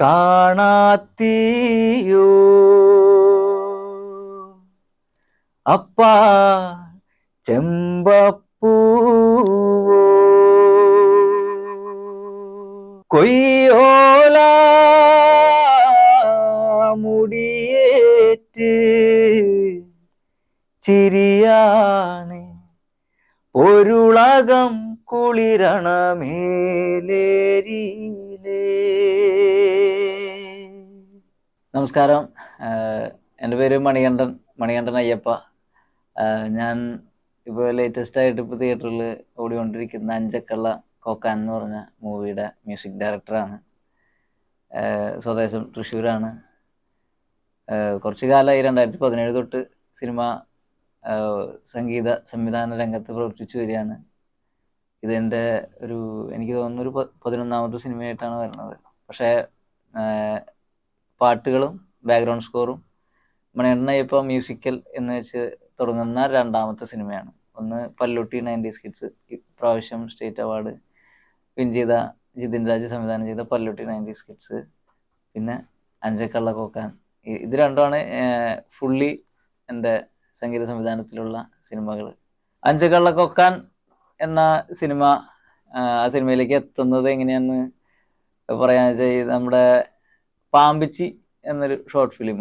കാണാത്തിയോ? അപ്പ ചെമ്പപ്പൂവോ? കൊയ്യോല മുടിയേറ്റ് ചിരിയാണ്. ഒരുളകം കുളിരണമേലേരിയിലേ. നമസ്കാരം. എന്റെ പേര് മണികണ്ഠൻ മണികണ്ഠൻ അയ്യപ്പ. ഞാൻ ഇപ്പോൾ ലേറ്റസ്റ്റ് ആയിട്ട് ഇപ്പോൾ തിയേറ്ററിൽ ഓടിക്കൊണ്ടിരിക്കുന്ന അഞ്ചക്കള്ള കോക്കാൻ എന്ന് പറഞ്ഞ മൂവിയുടെ മ്യൂസിക് ഡയറക്ടറാണ് സ്വദേശം തൃശ്ശൂരാണ്. കുറച്ച് കാലമായി രണ്ടായിരത്തി പതിനേഴ് തൊട്ട് സിനിമ സംഗീത സംവിധാന രംഗത്ത് പ്രവർത്തിച്ചു വരികയാണ്. ഇതെന്റെ ഒരു എനിക്ക് തോന്നുന്നൊരു പതിനൊന്നാമത്തെ സിനിമയായിട്ടാണ് വരുന്നത്. പക്ഷേ പാട്ടുകളും ബാക്ക്ഗ്രൗണ്ട് സ്കോറും മണികണ്ഠൻ അയ്യപ്പ മ്യൂസിക്കൽ എന്ന് വെച്ച് തുടങ്ങുന്ന രണ്ടാമത്തെ സിനിമയാണ്. ഒന്ന് പല്ലുട്ടി നയന്റീസ് കിഡ്സ് ഇപ്രാവശ്യം സ്റ്റേറ്റ് അവാർഡ് വിൻ ചെയ്ത ജിതിൻ രാജ് സംവിധാനം ചെയ്ത പല്ലുട്ടി നയന്റീസ് കിഡ്സ് പിന്നെ അഞ്ചക്കള്ള കോക്കാൻ. ഇത് രണ്ടുമാണ് ഫുള്ളി എന്റെ സംഗീത സംവിധാനത്തിലുള്ള സിനിമകൾ അഞ്ചക്കള്ള കൊക്കാൻ എന്ന സിനിമ ആ സിനിമയിലേക്ക് എത്തുന്നത് എങ്ങനെയാന്ന് പറയാന്ന് വെച്ചാൽ നമ്മുടെ പാമ്പിച്ചി എന്നൊരു ഷോർട്ട് ഫിലിം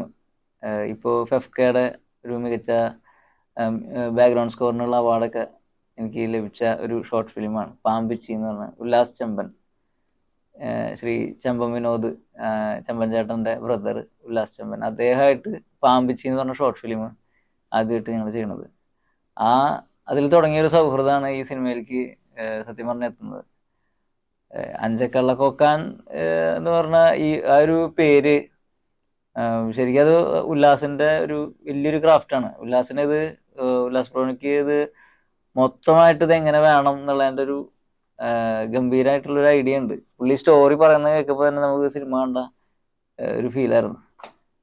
ഇപ്പോൾ ഫെഫ്കയുടെ ഒരു മികച്ച ബാക്ക്ഗ്രൗണ്ട് സ്കോറിനുള്ള അവാർഡൊക്കെ എനിക്ക് ലഭിച്ച ഒരു ഷോർട്ട് ഫിലിമാണ് പാമ്പിച്ചി എന്ന് പറഞ്ഞ ഉല്ലാസ് ചെമ്പൻ. ശ്രീ ചെമ്പൻ വിനോദ് ചെമ്പൻ ചേട്ടന്റെ ബ്രദർ ഉല്ലാസ് ചെമ്പൻ. അദ്ദേഹമായിട്ട് പാമ്പിച്ചി എന്ന് പറഞ്ഞ ഷോർട്ട് ഫിലിം ആദ്യമായിട്ട് ഞങ്ങൾ ചെയ്യണത്. ആ അതിൽ തുടങ്ങിയ ഒരു സൗഹൃദമാണ് ഈ സിനിമയിലേക്ക് സത്യം പറഞ്ഞ എത്തുന്നത് ഏഹ് അഞ്ചക്കള്ള കൊക്കാൻ എന്ന് പറഞ്ഞ ഈ ആ ഒരു പേര് ശരിക്കും അത് ഉല്ലാസിന്റെ ഒരു വലിയൊരു ക്രാഫ്റ്റാണ്. ഉല്ലാസിന് ഇത് ഉല്ലാസ് പ്രോണിക്ക് ഇത് മൊത്തമായിട്ട് ഇത് എങ്ങനെ വേണം എന്നുള്ളതിന്റെ ഒരു ഗംഭീരമായിട്ടുള്ളൊരു ഐഡിയ ഉണ്ട്. പുള്ളി സ്റ്റോറി പറയുന്നത് കേൾക്കുമ്പോൾ തന്നെ നമുക്ക് സിനിമ കണ്ട ഒരു ഫീലായിരുന്നു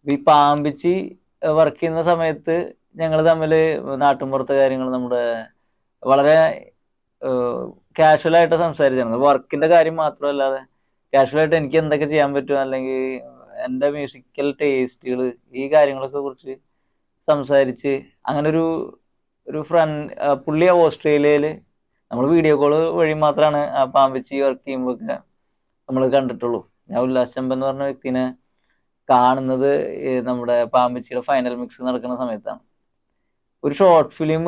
ഈ പാമ്പിച്ച് വർക്ക് ചെയ്യുന്ന സമയത്ത് ഞങ്ങൾ തമ്മിൽ നാട്ടിൻപുറത്തെ കാര്യങ്ങൾ നമ്മുടെ വളരെ കാഷ്വൽ ആയിട്ട് സംസാരിച്ചിരുന്നത് വർക്കിന്റെ കാര്യം മാത്രമല്ലാതെ കാഷ്വൽ ആയിട്ട് എനിക്ക് എന്തൊക്കെ ചെയ്യാൻ പറ്റും അല്ലെങ്കിൽ എന്റെ മ്യൂസിക്കൽ ടേസ്റ്റുകൾ ഈ കാര്യങ്ങളൊക്കെ കുറിച്ച് സംസാരിച്ച് അങ്ങനെ ഒരു ഒരു ഫ്രണ്ട് പുള്ളി ഓസ്ട്രേലിയയിൽ നമ്മൾ വീഡിയോ കോൾ വഴി മാത്രമാണ് ആ പാമ്പിച്ചി വർക്ക് ചെയ്യുമ്പോഴൊക്കെ നമ്മൾ കണ്ടിട്ടുള്ളൂ. ഞാൻ ഉല്ലാസ് ചെമ്പൻ എന്ന് പറഞ്ഞ വ്യക്തിനെ കാണുന്നത് നമ്മുടെ പാമ്പിച്ചിയുടെ ഫൈനൽ മിക്സ് നടക്കുന്ന സമയത്താണ്. ഒരു ഷോർട്ട് ഫിലിം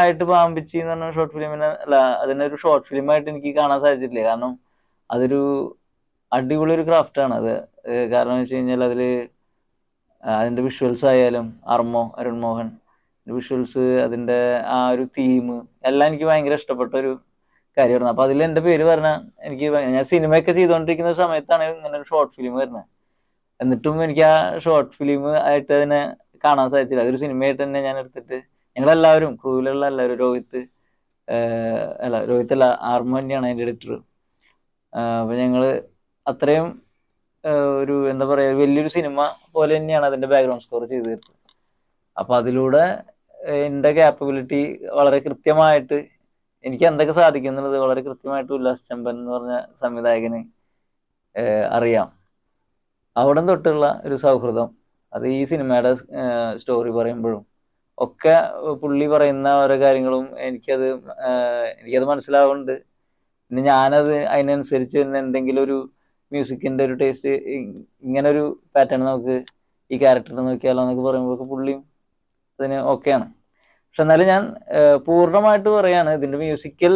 ആയിട്ട് പാമ്പിച്ചി എന്ന് പറഞ്ഞ ഷോർട്ട് ഫിലിമിനെ അല്ല അതിനെ ഒരു ഷോർട്ട് ഫിലിം ആയിട്ട് എനിക്ക് കാണാൻ സാധിച്ചിട്ടില്ല. കാരണം അതൊരു അടിപൊളി ഒരു ക്രാഫ്റ്റാണ് അത്. കാരണം എന്ന് വെച്ച് കഴിഞ്ഞാൽ അതിൽ അതിന്റെ വിഷ്വൽസ് ആയാലും അർമോ അരുൺ മോഹൻ വിഷ്വൽസ് അതിന്റെ ആ ഒരു തീം എല്ലാം എനിക്ക് ഭയങ്കര ഇഷ്ടപ്പെട്ട ഒരു കാര്യമായിരുന്നു. അപ്പോൾ അതിൽ എന്റെ പേര് പറഞ്ഞാൽ എനിക്ക് ഞാൻ സിനിമയൊക്കെ ചെയ്തുകൊണ്ടിരിക്കുന്ന സമയത്താണ് ഇങ്ങനെ ഒരു ഷോർട്ട് ഫിലിം വരുന്നത് എന്നിട്ടും എനിക്ക് ആ ഷോർട്ട് ഫിലിം ആയിട്ട് അതിനെ കാണാൻ സാധിച്ചില്ല. അതൊരു സിനിമയായിട്ട് തന്നെ ഞാൻ എടുത്തിട്ട് ഞങ്ങളെല്ലാവരും ക്രൂവിലുള്ള എല്ലാവരും രോഹിത്ത് അല്ല രോഹിത്ത് അല്ല ആർമോണിയാണ് തന്നെയാണ് അതിന്റെ എഡിറ്റർ അപ്പോൾ ഞങ്ങൾ അത്രയും ഒരു എന്താ പറയുക വലിയൊരു സിനിമ പോലെ തന്നെയാണ് അതിന്റെ ബാക്ക്ഗ്രൗണ്ട് സ്കോർ ചെയ്തു തീർത്തത് അപ്പോൾ അതിലൂടെ എന്റെ ക്യാപ്പബിലിറ്റി വളരെ കൃത്യമായിട്ട് എനിക്ക് എന്തൊക്കെ സാധിക്കും എന്നുള്ളത് വളരെ കൃത്യമായിട്ട് ഉല്ലാസ് ചമ്പൻ എന്ന് പറഞ്ഞ സംവിധായകന് അറിയാം. അവിടെ തൊട്ടുള്ള ഒരു സൗഹൃദം അത് ഈ സിനിമയുടെ സ്റ്റോറി പറയുമ്പോഴും. ഒക്കെ പുള്ളി പറയുന്ന ഓരോ കാര്യങ്ങളും എനിക്കത് എനിക്കത് മനസ്സിലാവുന്നുണ്ട്. പിന്നെ ഞാനത് അതിനനുസരിച്ച് തന്നെ എന്തെങ്കിലും ഒരു മ്യൂസിക്കിന്റെ ഒരു ടേസ്റ്റ് ഇങ്ങനെ ഒരു പാറ്റേൺ നമുക്ക് ഈ ക്യാരക്ടറിനെ നോക്കിയാലോ എന്നൊക്കെ പറയുമ്പോൾ പുള്ളിയും അതിന് ഓക്കെയാണ് പക്ഷെ എന്നാലും ഞാൻ പൂർണമായിട്ട് പറയാണ് ഇതിന്റെ മ്യൂസിക്കൽ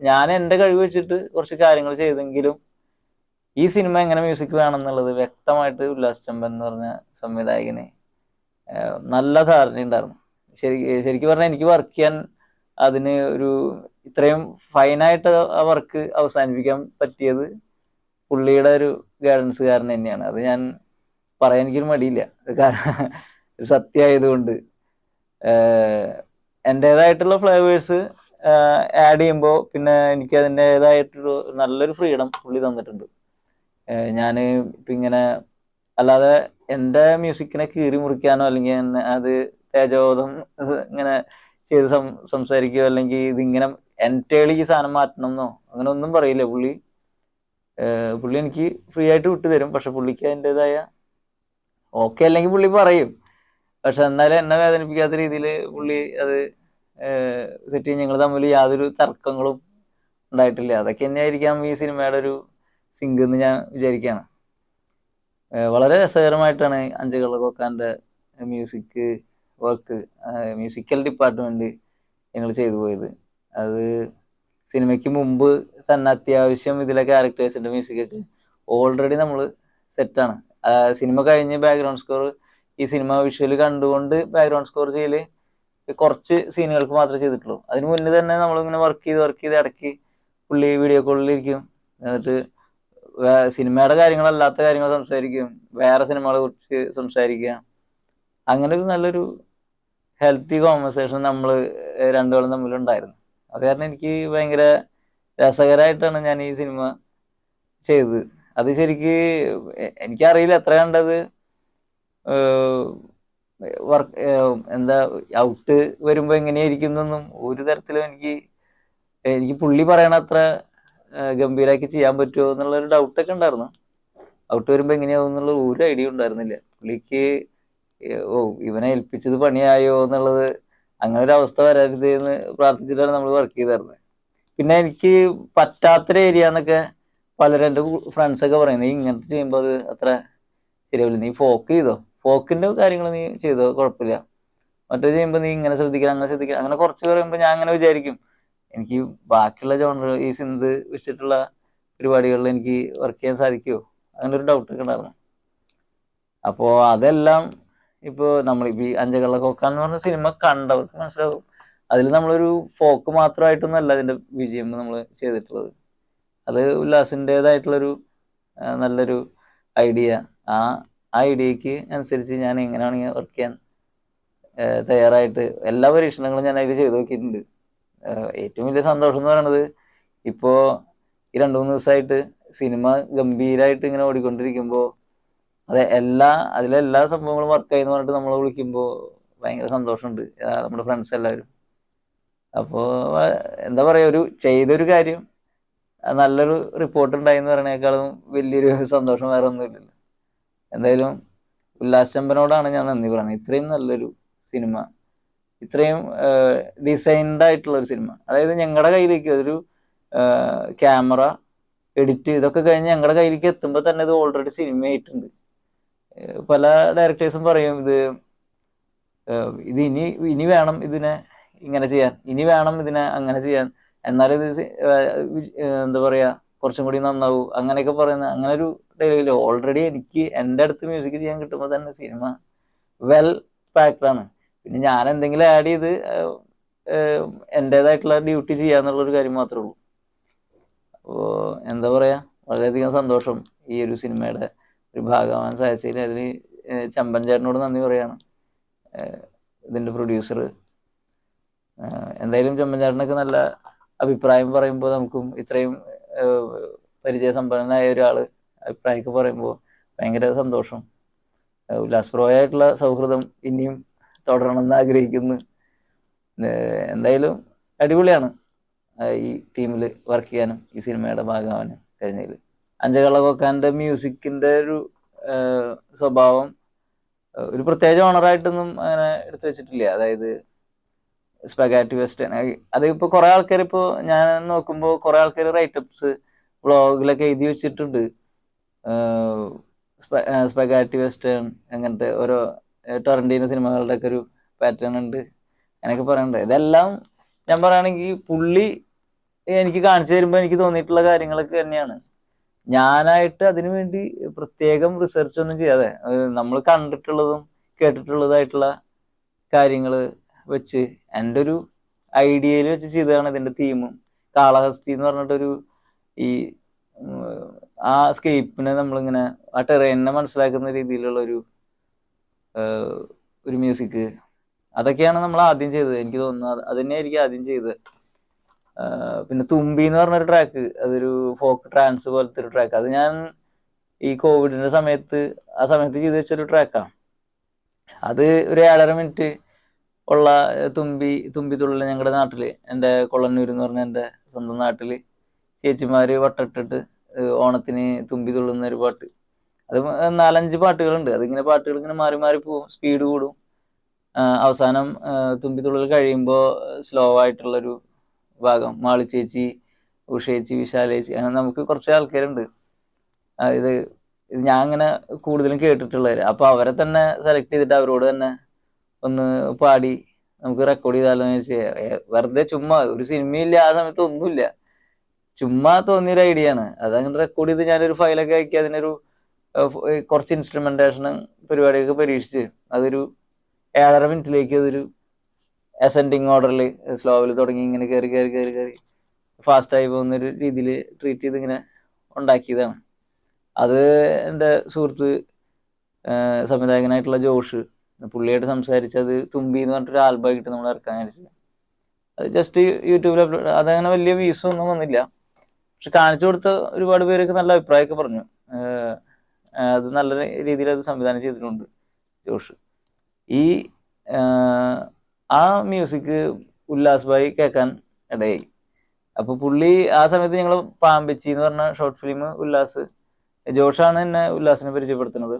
ഞാൻ എന്റെ കഴിവ് വെച്ചിട്ട് കുറച്ച് കാര്യങ്ങൾ ചെയ്തെങ്കിലും ഈ സിനിമ എങ്ങനെ മ്യൂസിക് വേണം എന്നുള്ളത് വ്യക്തമായിട്ട് ഉല്ലാസ് ചമ്പൻ എന്ന് പറഞ്ഞ സംവിധായകന് നല്ല ധാരണ ഉണ്ടായിരുന്നു ശരി ശരിക്കും പറഞ്ഞാൽ എനിക്ക് വർക്ക് ചെയ്യാൻ അതിന് ഒരു ഇത്രയും ഫൈനായിട്ട് ആ വർക്ക് അവസാനിപ്പിക്കാൻ പറ്റിയത് പുള്ളിയുടെ ഒരു ഗൈഡൻസ് കാരണം തന്നെയാണ്. അത് ഞാൻ പറയാൻ എനിക്കൊരു മടിയില്ല. കാരണം സത്യമായതുകൊണ്ട് എന്റെതായിട്ടുള്ള ഫ്ലേവേഴ്സ് ആഡ് ചെയ്യുമ്പോൾ പിന്നെ എനിക്ക് അതിന്റെതായിട്ടൊരു നല്ലൊരു ഫ്രീഡം പുള്ളി തന്നിട്ടുണ്ട്. ഞാൻ ഇപ്പം ഇങ്ങനെ അല്ലാതെ എന്റെ മ്യൂസിക്കിനെ കീറി മുറിക്കാനോ അല്ലെങ്കിൽ അത് തേജോധം ഇങ്ങനെ ചെയ്ത് സം സംസാരിക്കുകയോ അല്ലെങ്കിൽ ഇതിങ്ങനെ എന്റേളി ഈ സാധനം മാറ്റണം എന്നോ അങ്ങനെ ഒന്നും പറയില്ല. പുള്ളി പുള്ളി എനിക്ക് ഫ്രീ ആയിട്ട് വിട്ടു തരും. പക്ഷെ പുള്ളിക്ക് അതിന്റെതായ ഓക്കെ അല്ലെങ്കിൽ പുള്ളി പറയും. പക്ഷെ എന്നാലും എന്നെ വേദനിപ്പിക്കാത്ത രീതിയിൽ പുള്ളി അത് സെറ്റ് ചെയ്യും. ഞങ്ങൾ തമ്മിൽ യാതൊരു തർക്കങ്ങളും ഉണ്ടായിട്ടില്ല. അതൊക്കെ തന്നെയായിരിക്കാം ഈ സിനിമയുടെ ഒരു സിങ്ക് എന്ന് ഞാൻ വിചാരിക്കുകയാണ്. വളരെ രസകരമായിട്ടാണ് അഞ്ചുകള കൊക്കാന്റെ മ്യൂസിക് വർക്ക് മ്യൂസിക്കൽ ഡിപ്പാർട്ട്മെന്റ് ഞങ്ങൾ ചെയ്തു പോയത്. അത് സിനിമയ്ക്ക് മുമ്പ് തന്നെ അത്യാവശ്യം ഇതിലെ ക്യാരക്ടേഴ്സിന്റെ മ്യൂസിക്കൊക്കെ ഓൾറെഡി നമ്മൾ സെറ്റാണ് സിനിമ കഴിഞ്ഞ് ബാക്ക്ഗ്രൗണ്ട് സ്കോർ ഈ സിനിമ വിഷ്വൽ കണ്ടുകൊണ്ട് ബാക്ക്ഗ്രൗണ്ട് സ്കോർ ചെയ്യൽ കുറച്ച് സീനുകൾക്ക് മാത്രമേ ചെയ്തിട്ടുള്ളൂ. അതിന് മുന്നേ തന്നെ നമ്മൾ ഇങ്ങനെ വർക്ക് ചെയ്ത് വർക്ക് ചെയ്ത് ഇടയ്ക്ക് പുള്ളി വീഡിയോ കോളിലിരിക്കും എന്നിട്ട് സിനിമയുടെ കാര്യങ്ങളല്ലാത്ത കാര്യങ്ങൾ സംസാരിക്കും. വേറെ സിനിമകളെ കുറിച്ച് സംസാരിക്കുക. അങ്ങനെ ഒരു നല്ലൊരു ഹെൽത്തി കോൺവെർസേഷൻ നമ്മൾ രണ്ടുപേരും തമ്മിലുണ്ടായിരുന്നു. അത് കാരണം എനിക്ക് ഭയങ്കര രസകരമായിട്ടാണ് ഞാൻ ഈ സിനിമ ചെയ്തത്. അത് ശരിക്ക് എനിക്കറിയില്ല എത്ര കണ്ടത്. വർക്ക് എന്താ ഔട്ട് വരുമ്പോൾ എങ്ങനെയായിരിക്കും എന്നൊന്നും ഒരു തരത്തിലും എനിക്ക് എനിക്ക് പുള്ളി പറയണ അത്ര ഗംഭീരമാക്കി ചെയ്യാൻ പറ്റുമോ എന്നുള്ളൊരു ഡൗട്ടൊക്കെ ഉണ്ടായിരുന്നു. ഔട്ട് വരുമ്പോൾ എങ്ങനെയാവും എന്നുള്ള ഒരു ഐഡിയ ഉണ്ടായിരുന്നില്ല. പുള്ളിക്ക് ഓ ഇവനെ ഏൽപ്പിച്ചത് പണിയായോ എന്നുള്ളത് അങ്ങനെ ഒരു അവസ്ഥ വരരുത് എന്ന് പ്രാർത്ഥിച്ചിട്ടാണ് നമ്മൾ വർക്ക് ചെയ്തിരുന്നത് പിന്നെ എനിക്ക് പറ്റാത്തൊരു ഏരിയ എന്നൊക്കെ പലരും എന്റെ ഫ്രണ്ട്സൊക്കെ പറയുന്നത് നീ ഇങ്ങനത്തെ ചെയ്യുമ്പോൾ അത് അത്ര ശരിയാവില്ല. നീ ഫോക്ക് ചെയ്തോ? ഫോക്കിന്റെ കാര്യങ്ങൾ നീ ചെയ്തോ? കുഴപ്പമില്ല. മറ്റേ ചെയ്യുമ്പോൾ നീ ഇങ്ങനെ ശ്രദ്ധിക്കണം അങ്ങനെ ശ്രദ്ധിക്കണം. അങ്ങനെ കുറച്ച് പറയുമ്പോൾ ഞാൻ അങ്ങനെ വിചാരിക്കും. എനിക്ക് ബാക്കിയുള്ള ജോണർ ഈ സിന്ത് വെച്ചിട്ടുള്ള പരിപാടികളിൽ എനിക്ക് വർക്ക് ചെയ്യാൻ സാധിക്കുമോ അങ്ങനെ ഒരു ഡൗട്ട് ഒക്കെ ഉണ്ടായിരുന്നു. അപ്പോൾ അതെല്ലാം ഇപ്പോൾ നമ്മൾ ഈ അഞ്ചകള്ള കൊക്ക എന്ന് പറഞ്ഞ സിനിമ കണ്ടവർക്ക് മനസ്സിലാവും. അതിൽ നമ്മളൊരു ഫോക്ക് മാത്രമായിട്ടൊന്നല്ല അതിന്റെ വിജയം നമ്മൾ ചെയ്തിട്ടുള്ളത്. അത് ഉല്ലാസിന്റെതായിട്ടുള്ളൊരു നല്ലൊരു ഐഡിയ. ആ ഐഡിയക്ക് അനുസരിച്ച് ഞാൻ എങ്ങനെയാണ് വർക്ക് ചെയ്യാൻ തയ്യാറായിട്ട് എല്ലാ പരീക്ഷണങ്ങളും ഞാൻ അതിൽ ചെയ്തു നോക്കിയിട്ടുണ്ട്. ഏറ്റവും വലിയ സന്തോഷം എന്ന് പറയുന്നത് ഇപ്പോൾ ഈ രണ്ട് മൂന്ന് ദിവസമായിട്ട് സിനിമ ഗംഭീരമായിട്ട് ഇങ്ങനെ ഓടിക്കൊണ്ടിരിക്കുമ്പോൾ അതെ എല്ലാ അതിലെ എല്ലാ സംഭവങ്ങളും വർക്കായി എന്ന് പറഞ്ഞിട്ട് നമ്മളെ വിളിക്കുമ്പോൾ ഭയങ്കര സന്തോഷമുണ്ട്. നമ്മുടെ ഫ്രണ്ട്സ് എല്ലാവരും. അപ്പോൾ എന്താ പറയുക ഒരു ചെയ്തൊരു കാര്യം നല്ലൊരു റിപ്പോർട്ട് ഉണ്ടായി എന്ന് പറയണേക്കാളും വലിയൊരു സന്തോഷം വേറെ ഒന്നുമില്ലല്ലോ. എന്തായാലും ഉല്ലാസ് ചമ്പനോടാണ് ഞാൻ നന്ദി പറയുന്നത്. ഇത്രയും നല്ലൊരു സിനിമ ഇത്രയും ഡിസൈൻഡ് ആയിട്ടുള്ള ഒരു സിനിമ അതായത് ഞങ്ങളുടെ കയ്യിലേക്ക് അതൊരു ക്യാമറ എഡിറ്റ് ഇതൊക്കെ കഴിഞ്ഞ് ഞങ്ങളുടെ കയ്യിലേക്ക് എത്തുമ്പോൾ തന്നെ ഇത് ഓൾറെഡി സിനിമ ആയിട്ടുണ്ട്. പല ഡയറക്ടേഴ്സും പറയും ഇത് ഇത് ഇനി ഇനി വേണം ഇതിനെ ഇങ്ങനെ ചെയ്യാൻ ഇനി വേണം ഇതിനെ അങ്ങനെ ചെയ്യാൻ. എന്നാലും ഇത് എന്താ പറയാ കുറച്ചും കൂടി നന്നാവൂ. അങ്ങനെയൊക്കെ പറയുന്ന അങ്ങനെ ഒരു ഡയലോഗില്ല ഓൾറെഡി എനിക്ക് എന്റെ അടുത്ത് മ്യൂസിക് ചെയ്യാൻ കിട്ടുമ്പോൾ തന്നെ സിനിമ വെൽ പാക്ഡ് ആണ്. പിന്നെ ഞാൻ എന്തെങ്കിലും ആഡ് ചെയ്ത് എന്റേതായിട്ടുള്ള ഡ്യൂട്ടി ചെയ്യാന്നുള്ളൊരു കാര്യം മാത്രമേ ഉള്ളൂ. അപ്പോൾ എന്താ പറയാ വളരെയധികം സന്തോഷം ഈ ഒരു സിനിമയുടെ ഒരു ഭാഗമാവാൻ സാധിച്ചതിൽ അതിൽ ചമ്പൻ ചേട്ടനോട് നന്ദി പറയാണ്. ഇതിന്റെ പ്രൊഡ്യൂസർ എന്തായാലും ചമ്പൻ ചേട്ടനൊക്കെ നല്ല അഭിപ്രായം പറയുമ്പോൾ നമുക്കും ഇത്രയും പരിചയ പരിചയസമ്പന്നനായ ഒരാൾ അഭിപ്രായമൊക്കെ പറയുമ്പോൾ ഭയങ്കര സന്തോഷം. ഉല്ലാസപ്രവമായിട്ടുള്ള സൗഹൃദം ഇനിയും തുടരണമെന്ന് ആഗ്രഹിക്കുന്നു. എന്തായാലും അടിപൊളിയാണ് ഈ ടീമിൽ വർക്ക് ചെയ്യാനും ഈ സിനിമയുടെ ഭാഗമാവാനും കഴിഞ്ഞതിൽ അഞ്ചകള കൊക്കാന്റെ മ്യൂസിക്കിന്റെ ഒരു സ്വഭാവം ഒരു പ്രത്യേക ഓണറായിട്ടൊന്നും അങ്ങനെ എടുത്തു വെച്ചിട്ടില്ല. അതായത് സ്പെഗാറ്റി വെസ്റ്റേൺ അതിപ്പോ കുറെ ആൾക്കാർ ഇപ്പോ ഞാൻ നോക്കുമ്പോൾ കുറെ ആൾക്കാർ റൈറ്റപ്സ് ബ്ലോഗിലൊക്കെ എഴുതി വെച്ചിട്ടുണ്ട്. സ്പെഗാറ്റി വെസ്റ്റേൺ അങ്ങനത്തെ ഓരോ ടൊറന്റീന സിനിമകളുടെ ഒക്കെ ഒരു പാറ്റേൺ ഉണ്ട്. അങ്ങനെയൊക്കെ പറയുന്നുണ്ട് ഇതെല്ലാം ഞാൻ പറയുകയാണെങ്കിൽ പുള്ളി എനിക്ക് കാണിച്ചു തരുമ്പോൾ എനിക്ക് തോന്നിയിട്ടുള്ള കാര്യങ്ങളൊക്കെ തന്നെയാണ്. ഞാനായിട്ട് അതിനു വേണ്ടി പ്രത്യേകം റിസർച്ച് ഒന്നും ചെയ്യാതെ നമ്മൾ കണ്ടിട്ടുള്ളതും കേട്ടിട്ടുള്ളതായിട്ടുള്ള കാര്യങ്ങൾ വെച്ച് എന്റെ ഒരു ഐഡിയയിൽ വെച്ച് ചെയ്തതാണ് ഇതിന്റെ തീമും കാളഹസ്തി എന്ന് പറഞ്ഞിട്ടൊരു ഈ ആ സ്കേപ്പിനെ നമ്മളിങ്ങനെ ആ ടെറൈനെ മനസ്സിലാക്കുന്ന രീതിയിലുള്ള ഒരു ഒരു മ്യൂസിക് അതൊക്കെയാണ് നമ്മൾ ആദ്യം ചെയ്തത്. എനിക്ക് തോന്നുന്നത് അത് തന്നെയായിരിക്കും ആദ്യം ചെയ്തത്. പിന്നെ തുമ്പി എന്ന് പറഞ്ഞൊരു ട്രാക്ക് അതൊരു ഫോക്ക് ട്രാൻസ് പോലത്തെ ഒരു ട്രാക്ക് അത് ഞാൻ ഈ കോവിഡിന്റെ സമയത്ത് ആ സമയത്ത് ചെയ്ത് വെച്ചൊരു ട്രാക്കാണ് അത് ഒരു ഏഴര മിനിറ്റ് ഉള്ള തുമ്പി തുമ്പി തുള്ളൽ ഞങ്ങളുടെ നാട്ടിൽ. എന്റെ കൊള്ളന്നൂർ എന്ന് പറഞ്ഞ എന്റെ സ്വന്തം നാട്ടിൽ ചേച്ചിമാര് വട്ടിട്ടിട്ട് ഓണത്തിന് തുമ്പി തുള്ളുന്ന ഒരു പാട്ട്. അത് നാലഞ്ച് പാട്ടുകളുണ്ട്. അതിങ്ങനെ പാട്ടുകൾ ഇങ്ങനെ മാറി മാറി പോകും സ്പീഡ് കൂടും. അവസാനം തുമ്പി തുള്ളൽ കഴിയുമ്പോൾ സ്ലോ ആയിട്ടുള്ളൊരു ഭാഗം മാളി ചേച്ചി ഉഷേച്ചി വിശാലേച്ചി വിശാല അങ്ങനെ നമുക്ക് കുറച്ച് ആൾക്കാരുണ്ട്. ഇത് ഞാൻ അങ്ങനെ കൂടുതലും കേട്ടിട്ടുള്ളവര്. അപ്പോൾ അവരെ തന്നെ സെലക്ട് ചെയ്തിട്ട് അവരോട് തന്നെ ഒന്ന് പാടി നമുക്ക് റെക്കോർഡ് ചെയ്താലോ എന്ന് വെച്ച് വെറുതെ ചുമ്മാ ഒരു സിനിമയില്ല ആ സമയത്ത് ഒന്നുമില്ല. ചുമ്മാ തോന്നിയൊരു ഐഡിയ ആണ്. അതങ്ങനെ റെക്കോർഡ് ചെയ്ത് ഞാനൊരു ഫയലൊക്കെ ആക്കി അതിനൊരു കുറച്ച് ഇൻസ്ട്രുമെന്റേഷനും പരിപാടിയൊക്കെ പരീക്ഷിച്ച് അതൊരു ഏഴര മിനിറ്റിലേക്ക് അതൊരു അസെൻഡിങ് ഓർഡറിൽ സ്ലോവിൽ തുടങ്ങി ഇങ്ങനെ കയറി കയറി കയറി കയറി ഫാസ്റ്റായി പോകുന്ന ഒരു രീതിയിൽ ട്രീറ്റ് ചെയ്ത് ഇങ്ങനെ ഉണ്ടാക്കിയതാണ്. അത് എന്റെ സുഹൃത്ത് സംവിധായകനായിട്ടുള്ള ജോഷ് പുള്ളിയായിട്ട് സംസാരിച്ചത് തുമ്പി എന്ന് പറഞ്ഞിട്ടൊരു ആൽബമായിട്ട് നമ്മൾ ഇറക്കാൻ വിചാരിച്ചത് അത് ജസ്റ്റ് യൂട്യൂബിൽ അപ്ലോഡ് അതങ്ങനെ വലിയ വ്യൂസ് ഒന്നും വന്നില്ല. പക്ഷെ കാണിച്ചു കൊടുത്ത ഒരുപാട് പേരൊക്കെ നല്ല അഭിപ്രായമൊക്കെ പറഞ്ഞു. അത് നല്ല രീതിയിൽ അത് സംവിധാനം ചെയ്തിട്ടുണ്ട് ജോഷ്. ഈ ആ മ്യൂസിക് ഉല്ലാസ് ഭായി കേൾക്കാൻ ഇടയായി. അപ്പൊ പുള്ളി ആ സമയത്ത് ഞങ്ങൾ പാമ്പിച്ചി എന്ന് പറഞ്ഞ ഷോർട്ട് ഫിലിം ഉല്ലാസ് ജോഷാണ് എന്നെ ഉല്ലാസിനെ പരിചയപ്പെടുത്തുന്നത്.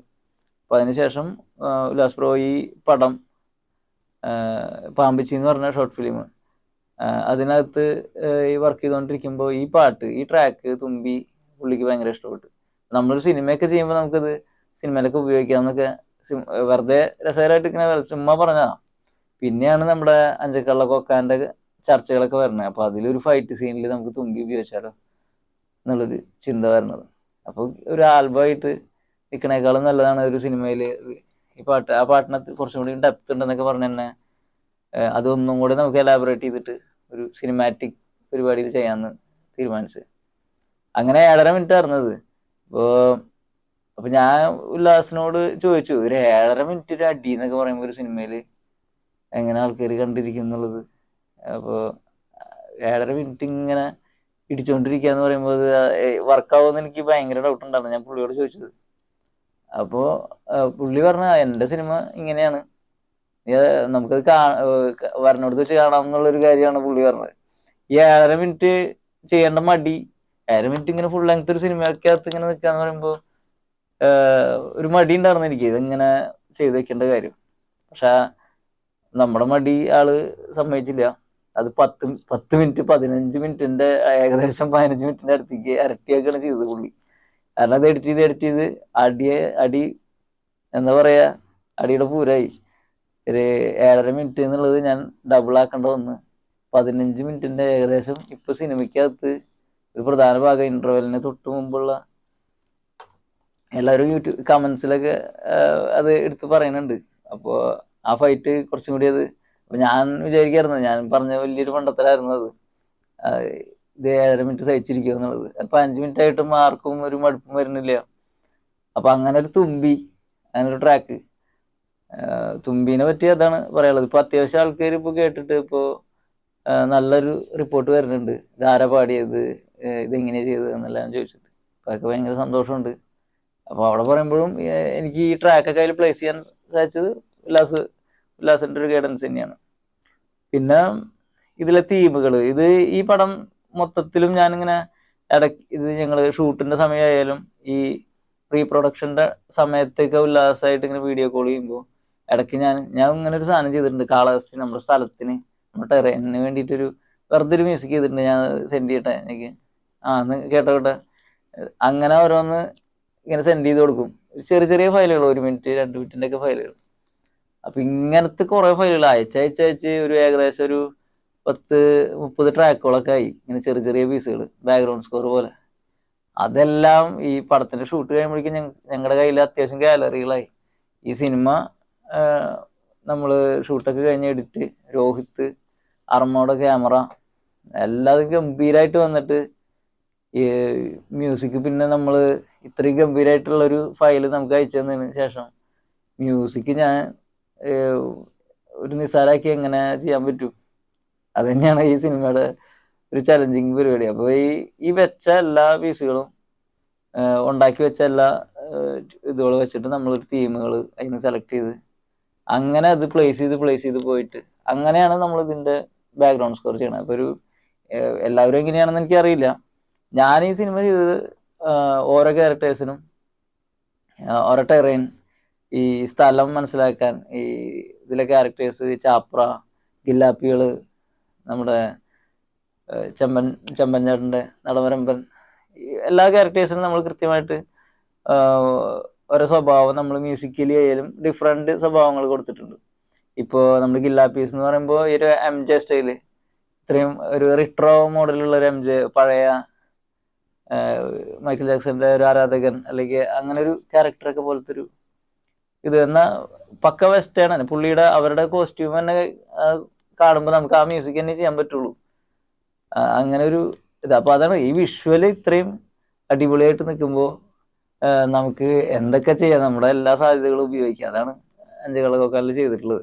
അപ്പൊ അതിനുശേഷം ഉല്ലാസ് പ്രോ ഈ പടം പാമ്പച്ചി എന്ന് പറഞ്ഞ ഷോർട്ട് ഫിലിം അതിനകത്ത് ഈ വർക്ക് ചെയ്തുകൊണ്ടിരിക്കുമ്പോൾ ഈ പാട്ട് ഈ ട്രാക്ക് തുമ്പി പുള്ളിക്ക് ഭയങ്കര ഇഷ്ടപ്പെട്ടു. നമ്മളൊരു സിനിമയൊക്കെ ചെയ്യുമ്പോൾ നമുക്കത് സിനിമയിലൊക്കെ ഉപയോഗിക്കാമെന്നൊക്കെ വെറുതെ രസകരമായിട്ട് ഇങ്ങനെ ചുമ്മാ പറഞ്ഞതാ. പിന്നെയാണ് നമ്മുടെ അഞ്ചക്കള്ള കൊക്കാന്റെ ചർച്ചകളൊക്കെ വരുന്നത്. അപ്പൊ അതിലൊരു ഫൈറ്റ് സീനിൽ നമുക്ക് തുമ്പി ഉപയോഗിച്ചാലോ എന്നുള്ളൊരു ചിന്ത വരുന്നത്. അപ്പൊ ഒരു ആൽബമായിട്ട് നിൽക്കണേക്കാളും നല്ലതാണ് ഒരു സിനിമയിൽ ഈ പാട്ട്. ആ പാട്ടിനകത്ത് കുറച്ചും കൂടി ഡെപ്ത് ഉണ്ടെന്നൊക്കെ പറഞ്ഞ് തന്നെ അതൊന്നും കൂടെ നമുക്ക് എലാബറേറ്റ് ചെയ്തിട്ട് ഒരു സിനിമാറ്റിക് പരിപാടിയിൽ ചെയ്യാന്ന് തീരുമാനിച്ച്. അങ്ങനെ ഏഴര മിനിറ്റ് ആയിരുന്നത്. അപ്പോൾ അപ്പൊ ഞാൻ ഉല്ലാസിനോട് ചോദിച്ചു ഒരു ഏഴര മിനിറ്റ് ഒരു അടി എന്നൊക്കെ പറയുമ്പോൾ ഒരു സിനിമയിൽ എങ്ങനെ ആൾക്കാർ കണ്ടിരിക്കും എന്നുള്ളത്. അപ്പോൾ ഏഴര മിനിറ്റ് ഇങ്ങനെ ഇടിച്ചുകൊണ്ടിരിക്കുക എന്ന് പറയുമ്പോൾ അത് വർക്കാവുമെന്ന് എനിക്ക് ഭയങ്കര ഡൗട്ട് ഉണ്ടായിരുന്നു. ഞാൻ പുള്ളിയോട് ചോദിച്ചത്. അപ്പോൾ പുള്ളി പറഞ്ഞ എന്റെ സിനിമ ഇങ്ങനെയാണ്. നമുക്കത് കാ വരണോടത്ത് വെച്ച് കാണാം എന്നുള്ളൊരു കാര്യമാണ് പുള്ളി പറഞ്ഞത്. ഈ ഏഴര മിനിറ്റ് ചെയ്യേണ്ട മടി ഏഴര മിനിറ്റ് ഇങ്ങനെ ഫുൾ ലെങ്ത് ഒരു സിനിമയ്ക്കകത്ത് ഇങ്ങനെ നിൽക്കാന്ന് പറയുമ്പോൾ ഒരു മടി ഉണ്ടായിരുന്നു എനിക്ക്. ഇതിങ്ങനെ ചെയ്ത് വെക്കേണ്ട കാര്യം. പക്ഷെ നമ്മുടെ മടി ആൾ സമ്മതിച്ചില്ല. അത് പത്ത് പത്ത് മിനിറ്റ് പതിനഞ്ച് മിനിറ്റിന്റെ ഏകദേശം പതിനഞ്ച് മിനിറ്റിന്റെ അടുത്തേക്ക് ഇരട്ടിയാക്കാണ് ചെയ്തത് പുള്ളി. കാരണം അത് എഡിറ്റ് ചെയ്ത് എഡിറ്റ് ചെയ്ത് അടിയെ അടി എന്താ പറയാ അടിയുടെ പൂരായി. ഒരു ഏഴര മിനിറ്റ് എന്നുള്ളത് ഞാൻ ഡബിൾ ആക്കേണ്ട വന്ന്. പതിനഞ്ച് മിനിറ്റിന്റെ ഏകദേശം ഇപ്പൊ സിനിമയ്ക്കകത്ത് ഒരു പ്രധാന ഭാഗം ഇന്റർവെല്ലിന് തൊട്ട് മുമ്പുള്ള എല്ലാവരും യൂട്യൂബ് കമന്റ്സിലൊക്കെ അത് എടുത്ത് പറയുന്നുണ്ട്. അപ്പോൾ ആ ഫൈറ്റ് കുറച്ചും കൂടി അത് ഞാൻ വിചാരിക്കായിരുന്നു ഞാൻ പറഞ്ഞ വലിയൊരു പണ്ടത്തലായിരുന്നു അത്. ഇത് ഏഴര മിനിറ്റ് സഹിച്ചിരിക്കുക എന്നുള്ളത്. അപ്പൊ അഞ്ച് മിനിറ്റ് ആയിട്ടും ആർക്കും ഒരു മടുപ്പും വരുന്നില്ല. അപ്പൊ അങ്ങനെ ഒരു തുമ്പി അങ്ങനെ ഒരു ട്രാക്ക് തുമ്പീനെ പറ്റി അതാണ് പറയാനുള്ളത്. ഇപ്പൊ അത്യാവശ്യം ആൾക്കാർ ഇപ്പൊ കേട്ടിട്ട് ഇപ്പോ നല്ലൊരു റിപ്പോർട്ട് വരുന്നുണ്ട്. ഇത് ആരാ പാടിയത്? ഇത് ഇതെങ്ങനെയാ ചെയ്തത് എന്നെല്ലാം ചോദിച്ചിട്ട് അപ്പൊ അതൊക്കെ ഭയങ്കര സന്തോഷമുണ്ട്. അപ്പൊ അവിടെ പറയുമ്പോഴും എനിക്ക് ഈ ട്രാക്കൊക്കെ അതിൽ പ്ലേസ് ചെയ്യാൻ സാധിച്ചത് ഉല്ലാസ് ഉല്ലാസിന്റെ ഒരു ഗൈഡൻസ് തന്നെയാണ്. പിന്നെ ഇതിലെ തീമുകൾ ഇത് ഈ പടം മൊത്തത്തിലും ഞാനിങ്ങനെ ഇടയ്ക്ക് ഇത് ഞങ്ങൾ ഷൂട്ടിന്റെ സമയമായാലും ഈ പ്രീ പ്രൊഡക്ഷന്റെ സമയത്തൊക്കെ ഉല്ലാസമായിട്ട് ഇങ്ങനെ വീഡിയോ കോൾ ചെയ്യുമ്പോൾ ഇടയ്ക്ക് ഞാൻ ഞാൻ ഇങ്ങനെ ഒരു സാധനം ചെയ്തിട്ടുണ്ട് കാലാവസ്ഥ നമ്മുടെ സ്ഥലത്തിന് നമ്മുടെ ടെറൈനിന് വേണ്ടിയിട്ടൊരു വെറുതെ ഒരു മ്യൂസിക് ചെയ്തിട്ടുണ്ട് ഞാൻ സെൻഡ് ചെയ്യട്ടെ എനിക്ക്. ആ എന്ന് കേട്ടോ കേട്ടെ. അങ്ങനെ ഓരോന്ന് ഇങ്ങനെ സെൻഡ് ചെയ്ത് കൊടുക്കും. ചെറിയ ചെറിയ ഫയലുകൾ ഒരു മിനിറ്റ് രണ്ട് മിനിറ്റിന്റെയൊക്കെ ഫയലുകൾ അപ്പൊ ഇങ്ങനത്തെ കുറെ ഫയലുകൾ അയച്ച് അയച്ച് അയച്ച് ഒരു ഏകദേശം ഒരു പത്ത് മുപ്പത് ട്രാക്കുകളൊക്കെ ആയി. ഇങ്ങനെ ചെറിയ ചെറിയ പീസുകൾ ബാക്ക്ഗ്രൗണ്ട് സ്കോർ പോലെ. അതെല്ലാം ഈ പടത്തിന്റെ ഷൂട്ട് കഴിയുമ്പോഴേക്കും ഞങ്ങളുടെ കയ്യിൽ അത്യാവശ്യം ഗാലറികളായി ഈ സിനിമ നമ്മൾ ഷൂട്ടൊക്കെ കഴിഞ്ഞ് എഡിറ്റ് രോഹിത്ത് അർമ്മയുടെ ക്യാമറ എല്ലാതും ഗംഭീരമായിട്ട് വന്നിട്ട് ഈ മ്യൂസിക് പിന്നെ നമ്മൾ ഇത്രയും ഗംഭീരായിട്ടുള്ള ഒരു ഫയൽ നമുക്ക് അയച്ചു തന്നതിന് ശേഷം മ്യൂസിക് ഞാൻ ഒരു നിസാരാക്കി എങ്ങനെ ചെയ്യാൻ പറ്റും? അത് തന്നെയാണ് ഈ സിനിമയുടെ ഒരു ചലഞ്ചിങ് പരിപാടി. അപ്പോൾ ഈ ഈ വെച്ച എല്ലാ പീസുകളും ഉണ്ടാക്കി വെച്ച എല്ലാ ഇതുകൾ വെച്ചിട്ട് നമ്മളൊരു തീമുകൾ അതിന് സെലക്ട് ചെയ്ത് അങ്ങനെ അത് പ്ലേസ് ചെയ്ത് പ്ലേസ് ചെയ്ത് പോയിട്ട് അങ്ങനെയാണ് നമ്മൾ ഇതിന്റെ ബാക്ക്ഗ്രൗണ്ട് സ്കോർ ചെയ്യണത്. അപ്പോൾ ഒരു എല്ലാവരും എങ്ങനെയാണെന്ന് എനിക്ക് അറിയില്ല ഞാൻ ഈ സിനിമ ചെയ്തത് ഓരോ ക്യാരക്ടേഴ്സിനും ഓരോ ടെറൈൻ ഈ സ്ഥലം മനസ്സിലാക്കാൻ ഈ ഇതിലെ ക്യാരക്ടേഴ്സ് ചാപ്ര ഗില്ലാപ്പികൾ നമ്മുടെ ചെമ്പൻ ചെമ്പൻ ചേട്ടന്റെ നടവരമ്പൻ എല്ലാ ക്യാരക്ടേഴ്സിനും നമ്മൾ കൃത്യമായിട്ട് ഓരോ സ്വഭാവം നമ്മൾ മ്യൂസിക്കലി ആയാലും ഡിഫറെന്റ് സ്വഭാവങ്ങൾ കൊടുത്തിട്ടുണ്ട്. ഇപ്പോൾ നമ്മൾ ഗില്ലാപ്പീസ് എന്ന് പറയുമ്പോൾ ഈ ഒരു എം ജെ സ്റ്റൈൽ ഇത്രയും ഒരു റിട്രോ മോഡലുള്ള ഒരു എം ജെ പഴയ മൈക്കിൾ ജാക്സന്റെ ഒരു ആരാധകൻ അല്ലെങ്കിൽ അങ്ങനെ ഒരു ക്യാരക്ടറൊക്കെ പോലത്തെ ഒരു ഇത് എന്നാ പക്ക വെസ്റ്റേൺ ആണ്. പുള്ളിയുടെ അവരുടെ കോസ്റ്റ്യൂം തന്നെ കാണുമ്പോൾ നമുക്ക് ആ മ്യൂസിക് തന്നെ ചെയ്യാൻ പറ്റുള്ളൂ. അങ്ങനെ ഒരു ഇത്. അപ്പൊ അതാണ് ഈ വിഷ്വൽ ഇത്രയും അടിപൊളിയായിട്ട് നിൽക്കുമ്പോൾ നമുക്ക് എന്തൊക്കെ ചെയ്യാം? നമ്മുടെ എല്ലാ സാധ്യതകളും ഉപയോഗിക്കാം. അതാണ് അഞ്ചുകളൊക്കെ ചെയ്തിട്ടുള്ളത്.